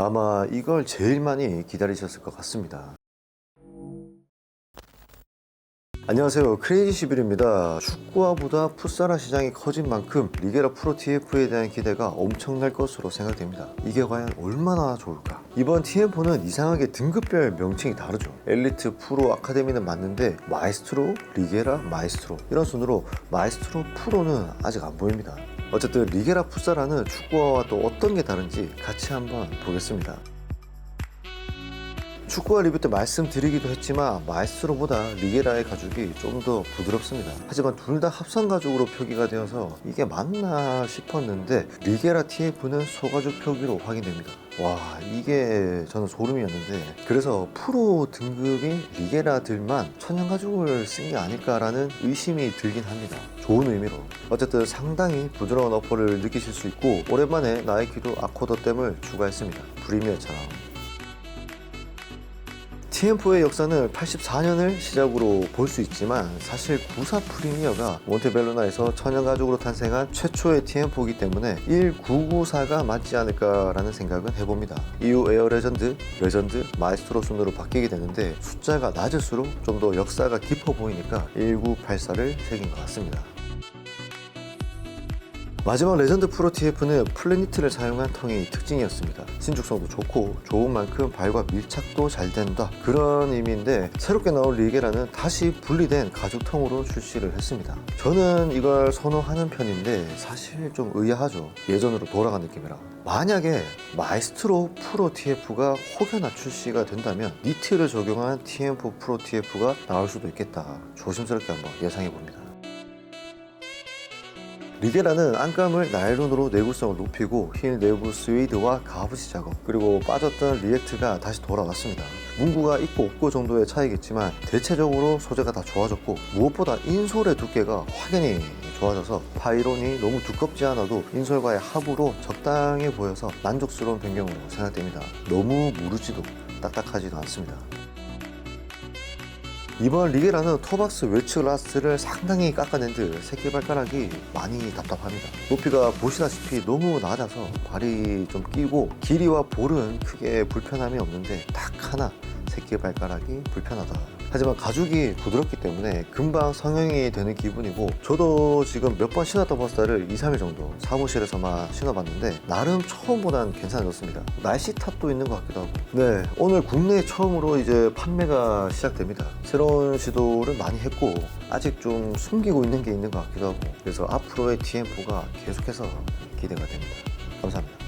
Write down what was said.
아마 이걸 제일 많이 기다리셨을 것 같습니다. 안녕하세요. 크레이지 11입니다. 축구화보다 풋사라 시장이 커진 만큼 리게라 프로 TF에 대한 기대가 엄청날 것으로 생각됩니다. 이게 과연 얼마나 좋을까? 이번 TF4는 이상하게 등급별 명칭이 다르죠. 엘리트 프로 아카데미는 맞는데 마이스트로 리게라 마이스트로. 이런 순으로 마이스트로 프로는 아직 안 보입니다 어쨌든 리게라 풋사라는 축구화와 또 어떤 게 다른지 같이 한번 보겠습니다 축구화 리뷰 때 말씀드리기도 했지만 마이스트로보다 리게라의 가죽이 좀 더 부드럽습니다. 하지만 둘 다 합성 가죽으로 표기가 되어서 이게 맞나 싶었는데 리게라 TF는 소가죽 표기로 확인됩니다. 와 이게 저는 소름이었는데 그래서 프로 등급인 리게라들만 천연 가죽을 쓴 게 아닐까라는 의심이 들긴 합니다. 좋은 의미로 어쨌든 상당히 부드러운 어퍼를 느끼실 수 있고 오랜만에 나이키도 아코더 댐을 추가했습니다. 프리미어처럼 TM4의 역사는 84년을 시작으로 볼 수 있지만 사실 94 프리미어가 몬테벨로나에서 천연 가죽으로 탄생한 최초의 TM4이기 때문에 1994가 맞지 않을까라는 생각은 해봅니다. 이후 에어 레전드, 레전드, 마이스트로 순으로 바뀌게 되는데 숫자가 낮을수록 좀 더 역사가 깊어 보이니까 1984를 새긴 것 같습니다. 마지막 레전드 프로 TF는 플래니트를 사용한 텅이 특징이었습니다. 신축성도 좋고 좋은 만큼 발과 밀착도 잘 된다 그런 의미인데 새롭게 나온 리게라는 다시 분리된 가죽통으로 출시를 했습니다. 저는 이걸 선호하는 편인데 사실 좀 의아하죠. 예전으로 돌아간 느낌이라. 만약에 마이스트로 프로 TF가 혹여나 출시가 된다면 니트를 적용한 TM4 프로 TF가 나올 수도 있겠다. 조심스럽게 한번 예상해 봅니다. 리게라는 안감을 나일론으로 내구성을 높이고 힐 내부 스웨이드와 가부시 작업 그리고 빠졌던 리액트가 다시 돌아왔습니다. 문구가 있고 없고 정도의 차이겠지만 대체적으로 소재가 다 좋아졌고 무엇보다 인솔의 두께가 확연히 좋아져서 파이론이 너무 두껍지 않아도 인솔과의 합으로 적당해 보여서 만족스러운 변경으로 생각됩니다. 너무 무르지도 딱딱하지도 않습니다. 이번 리게라는 토박스 웨츠 라스트를 상당히 깎아낸 듯 새끼발가락이 많이 답답합니다. 높이가 보시다시피 너무 낮아서 발이 좀 끼고 길이와 볼은 크게 불편함이 없는데 딱 하나 새끼발가락이 불편하다. 하지만 가죽이 부드럽기 때문에 금방 성형이 되는 기분이고 저도 지금 몇 번 신었던 버스타를 2, 3일 정도 사무실에서만 신어봤는데 나름 처음보단 괜찮아졌습니다. 날씨 탓도 있는 것 같기도 하고 네 오늘 국내 처음으로 이제 판매가 시작됩니다. 새로운 시도를 많이 했고 아직 좀 숨기고 있는 게 있는 것 같기도 하고 그래서 앞으로의 TM4가 계속해서 기대가 됩니다. 감사합니다.